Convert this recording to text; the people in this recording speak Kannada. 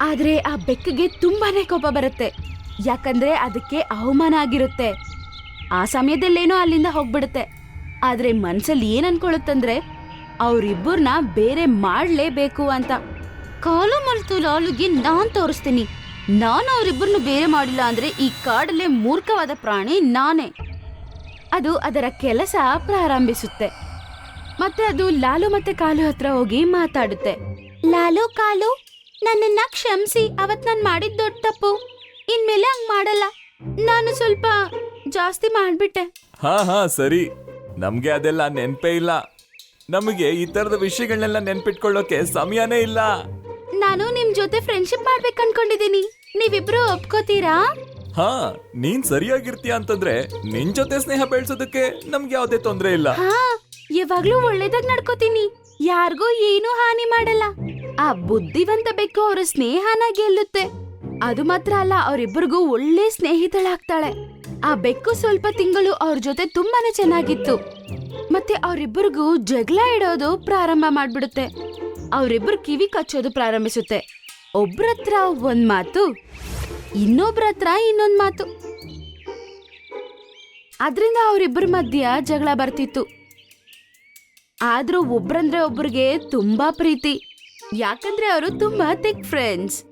ಆದ್ರೆ ಆ ಬೆಕ್ಕಿಗೆ ತುಂಬಾನೇ ಕೋಪ ಬರುತ್ತೆ. ಯಾಕಂದ್ರೆ ಅದಕ್ಕೆ ಅವಮಾನ ಆಗಿರುತ್ತೆ. ಆ ಸಮಯದಲ್ಲೇನೋ ಅಲ್ಲಿಂದ ಹೋಗ್ಬಿಡುತ್ತೆ. ಆದ್ರೆ ಮನ್ಸಲ್ಲಿ ಏನ್ ಅನ್ಕೊಳುತ್ತಂದ್ರೆ ಅವರಿಬ್ಬರನ್ನ ಬೇರೆ ಮಾಡ್ಲೇಬೇಕು ಅಂತ. ಕಾಲು ಮಲ್ತು ಲಾಲುಗೆ ನಾನ್ ತೋರಿಸ್ತೀನಿ. ನಾನು ಅವರಿಬ್ಬರನ್ನು ಬೇರೆ ಮಾಡಿಲ್ಲ ಅಂದ್ರೆ ಈ ಕಾಡಲ್ಲೇ ಮೂರ್ಖವಾದ ಪ್ರಾಣಿ ನಾನೇ. ಅದು ಅದರ ಕೆಲಸ ಪ್ರಾರಂಭಿಸುತ್ತೆ. ಮತ್ತೆ ಅದು ಲಾಲು ಮತ್ತೆ ಕಾಲು ಹತ್ರ ಹೋಗಿ ಮಾತಾಡುತ್ತೆ. ಲಾಲು, ಕಾಲು? ನನ್ನನ್ನ ಕ್ಷಮಿಸಿ ಅವತ್ ನಾನ್ ಮಾಡಿದ್ ದೊಡ್ಡ ತಪ್ಪು. ಇನ್ಮೇಲೆ ಹಂಗ್ ಮಾಡಲ್ಲ. ನಾನು ಸ್ವಲ್ಪ ಜಾಸ್ತಿ ಮಾಡ್ಬಿಟ್ಟೆ. ಹಾ ಹಾ ಸರಿ. ನಮ್ಗೆ ಅದೆಲ್ಲ ನೆನ್ಪೇ ಇಲ್ಲ. ನಮಗೆ ಈ ತರದ ವಿಷಯಗಳನ್ನೆಲ್ಲ ನೆನ್ಪಿಟ್ಕೊಳ್ಳೋಕೆ ಸಮಯನೇ ಇಲ್ಲ. ನಾನು ನಿಮ್ ಜೊತೆ ಫ್ರೆಂಡ್ಶಿಪ್ ಮಾಡ್ಬೇಕು ಅನ್ಕೊಂಡಿದೀನಿ. ನೀವಿಬ್ರು ಒಪ್ಕೋತೀರಾ? ಹಾ ನೀನ್ ಸರಿಯಾಗಿರ್ತೀಯ ಅಂತಂದ್ರೆ ನಿನ್ ಜೊತೆ ಸ್ನೇಹ ಬೆಳೆಸೋದಕ್ಕೆ ನಮ್ಗೆ ಯಾವ್ದೇ ತೊಂದ್ರೆ ಇಲ್ಲ. ಹಾ ಯಾವಾಗ್ಲೂ ಒಳ್ಳೇದಾಗ್ ನಡ್ಕೋತೀನಿ. ಯಾರಿಗೂ ಏನೂ ಹಾನಿ ಮಾಡಲ್ಲ. ಆ ಬುದ್ಧಿವಂತ ಬೆಕ್ಕು ಅವರ ಸ್ನೇಹನ ಗೆಲ್ಲುತ್ತೆ. ಅದು ಮಾತ್ರ ಅಲ್ಲ ಅವರಿಬ್ಬರಿಗೂ ಒಳ್ಳೆ ಸ್ನೇಹಿತಳಾಗ್ತಾಳೆ. ಆ ಬೆಕ್ಕು ಸ್ವಲ್ಪ ತಿಂಗಳು ಅವ್ರ ಜೊತೆ ತುಂಬಾನೇ ಚೆನ್ನಾಗಿತ್ತು. ಮತ್ತೆ ಅವರಿಬ್ಬರಿಗೂ ಜಗಳ ಇಡೋದು ಪ್ರಾರಂಭ ಮಾಡ್ಬಿಡುತ್ತೆ. ಅವರಿಬ್ಬರು ಕಿವಿ ಕಚ್ಚೋದು ಪ್ರಾರಂಭಿಸುತ್ತೆ. ಒಬ್ರತ್ರ ಒಂದ್ ಮಾತು ಇನ್ನೊಬ್ರ ಹತ್ರ ಇನ್ನೊಂದ್ ಮಾತು. ಅದರಿಂದ ಅವರಿಬ್ಬರ ಮಧ್ಯ ಜಗಳ ಬರ್ತಿತ್ತು. ಆದ್ರೂ ಒಬ್ರಂದ್ರೆ ಒಬ್ರಿಗೆ ತುಂಬಾ ಪ್ರೀತಿ. ಯಾಕಂದ್ರೆ ಅವರು ತುಂಬಾ ಥಿಕ್ ಫ್ರೆಂಡ್ಸ್